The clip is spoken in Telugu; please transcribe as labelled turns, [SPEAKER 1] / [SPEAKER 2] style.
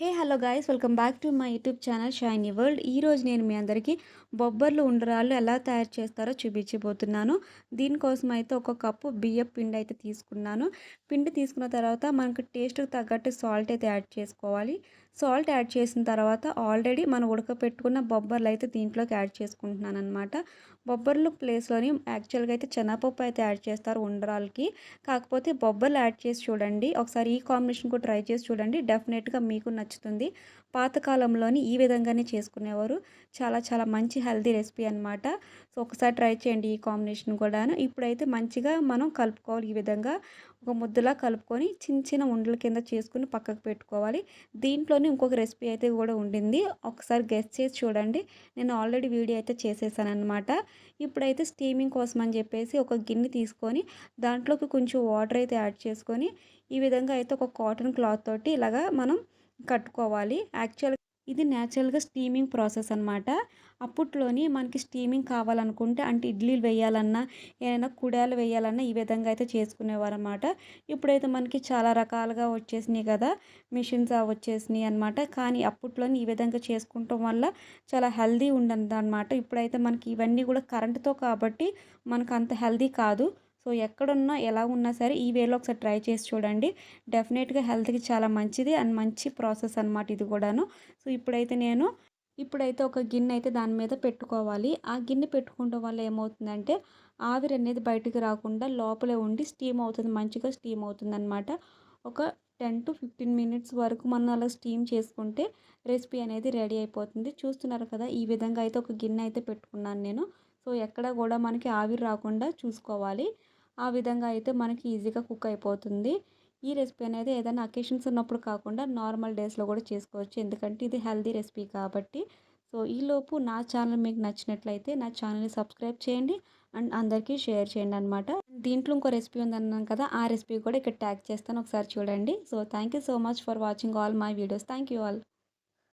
[SPEAKER 1] Hey hello guys welcome back to my YouTube channel shiny world ఈరోజు నేను మీ అందరికీ బొబ్బర్లు ఉండరాళ్ళు ఎలా తయారు చేస్తారో చూపించబోతున్నాను. దీనికోసం అయితే ఒక కప్పు బియ్యం పిండి అయితే తీసుకున్నాను. పిండి తీసుకున్న తర్వాత మనకు టేస్ట్కి తగ్గట్టు సాల్ట్ అయితే యాడ్ చేసుకోవాలి. సాల్ట్ యాడ్ చేసిన తర్వాత ఆల్రెడీ మనం ఉడకపెట్టుకున్న బొబ్బర్లు అయితే దీంట్లోకి యాడ్ చేసుకుంటున్నాను అనమాట బొబ్బర్లు ప్లేస్లోని యాక్చువల్గా అయితే శనగపప్పు అయితే యాడ్ చేస్తారు ఉండరాలకి కాకపోతే బొబ్బర్లు యాడ్ చేసి చూడండి ఒకసారి ఈ కాంబినేషన్ కూడా ట్రై చేసి చూడండి డెఫినెట్గా మీకు నచ్చుతుంది. పాతకాలంలోని ఈ విధంగానే చేసుకునేవారు. చాలా చాలా మంచి హెల్తీ రెసిపీ అనమాట సో ఒకసారి ట్రై చేయండి ఈ కాంబినేషన్ కూడాను. ఇప్పుడైతే మంచిగా మనం కలుపుకోవాలి ఈ విధంగా. ఒక ముద్దలా కలుపుకొని చిన్న చిన్న ఉండల కింద చేసుకుని పక్కకు పెట్టుకోవాలి. దీంట్లోనే ఇంకొక రెసిపీ అయితే కూడా ఉండింది. ఒకసారి గెస్ట్ చేసి చూడండి. నేను ఆల్రెడీ వీడియో అయితే చేసేసాను అనమాట ఇప్పుడైతే స్టీమింగ్ కోసం అని చెప్పేసి ఒక గిన్నె తీసుకొని దాంట్లోకి కొంచెం వాటర్ అయితే యాడ్ చేసుకొని ఈ విధంగా అయితే ఒక కాటన్ క్లాత్ తోటి ఇలాగా మనం కట్టుకోవాలి. యాక్చువల్ ఇది న్యాచురల్గా స్టీమింగ్ ప్రాసెస్ అనమాట అప్పట్లోని మనకి స్టీమింగ్ కావాలనుకుంటే అంటే ఇడ్లీలు వేయాలన్నా ఏదైనా కుడాలు వేయాలన్నా ఈ విధంగా అయితే చేసుకునేవారు అనమాట ఇప్పుడైతే మనకి చాలా రకాలుగా వచ్చేసినాయి కదా మిషన్స్ వచ్చేసినాయి అనమాట కానీ అప్పట్లోని ఈ విధంగా చేసుకుంటాం వల్ల చాలా హెల్దీ ఉండదు అనమాట ఇప్పుడైతే మనకి ఇవన్నీ కూడా కరెంటుతో కాబట్టి మనకు అంత హెల్దీ కాదు. సో ఎక్కడున్నా ఎలా ఉన్నా సరే ఈ వేలో ఒకసారి ట్రై చేసి చూడండి. డెఫినెట్గా హెల్త్కి చాలా మంచిది అండ్ మంచి ప్రాసెస్ అనమాట ఇది కూడాను. సో ఇప్పుడైతే నేను ఇప్పుడైతే ఒక గిన్నె అయితే దాని మీద పెట్టుకోవాలి. ఆ గిన్నె పెట్టుకోవడం వల్ల ఏమవుతుందంటే ఆవిరి అనేది బయటకు రాకుండా లోపలే ఉండి స్టీమ్ అవుతుంది మంచిగా స్టీమ్ అవుతుంది అనమాట ఒక టెన్ టు ఫిఫ్టీన్ మినిట్స్ వరకు మనం అలా స్టీమ్ చేసుకుంటే రెసిపీ అనేది రెడీ అయిపోతుంది. చూస్తున్నారు కదా ఈ విధంగా అయితే ఒక గిన్నె అయితే పెట్టుకున్నాను నేను. సో ఎక్కడ కూడా మనకి ఆవిరి రాకుండా చూసుకోవాలి. ఆ విధంగా అయితే మనకి ఈజీగా కుక్ అయిపోతుంది. ఈ రెసిపీ అనేది ఏదైనా అకేషన్స్ ఉన్నప్పుడు కాకుండా నార్మల్ డేస్లో కూడా చేసుకోవచ్చు. ఎందుకంటే ఇది హెల్దీ రెసిపీ కాబట్టి. సో ఈలోపు నా ఛానల్ మీకు నచ్చినట్లయితే నా ఛానల్ని సబ్స్క్రైబ్ చేయండి. అండ్ అందరికీ షేర్ చేయండి అనమాట దీంట్లో ఇంకో రెసిపీ ఉందన్నాను కదా ఆ రెసిపీ కూడా ఇక్కడ ట్యాగ్ చేస్తాను. ఒకసారి చూడండి. So thank you so much for watching all my videos thank you all